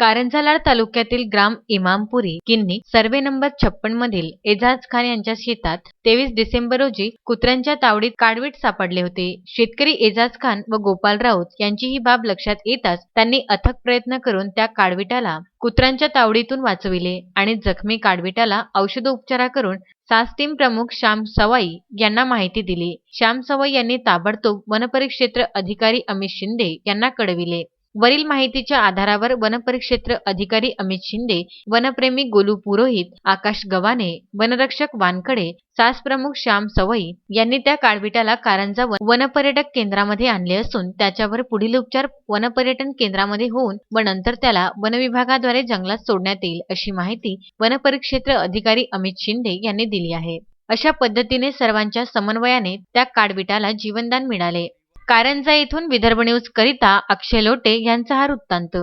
कारंजालाड तालुक्यातील ग्राम इमामपुरी किन्नी survey number छप्पन मधील एजाज खान यांच्या शेतात तेवीस डिसेंबर रोजी कुत्र्यांच्या तावडीत काडवीट सापडले होते. शेतकरी एजाज खान व गोपाल राऊत यांची ही बाब लक्षात येताच त्यांनी अथक प्रयत्न करून त्या काडविटाला कुत्र्यांच्या तावडीतून वाचविले आणि जखमी काडविटाला औषधोपचारा करून सास टीम प्रमुख श्याम सवाई यांना माहिती दिली. श्याम सवाई यांनी ताबडतोब वनपरिक्षेत्र अधिकारी अमित शिंदे यांना कळविले. वरील माहितीच्या आधारावर वनपरिक्षेत्र अधिकारी अमित शिंदे वनप्रेमी गोलू पुरोहित आकाश गव्हाणे वनरक्षक वानकडे सास प्रमुख श्याम सवई यांनी त्या काळविटाला कारंजा वनपर्यटक केंद्रामध्ये आणले असून त्याच्यावर पुढील उपचार वनपर्यटन केंद्रामध्ये होऊन व नंतर त्याला वनविभागाद्वारे जंगलात सोडण्यात येईल अशी माहिती वनपरिक्षेत्र अधिकारी अमित शिंदे यांनी दिली आहे. अशा पद्धतीने सर्वांच्या समन्वयाने त्या काडविटाला जीवनदान मिळाले. कारंजा येथून विदर्भ न्यूज करिता अक्षय लोटे यांचा हा वृत्तांत.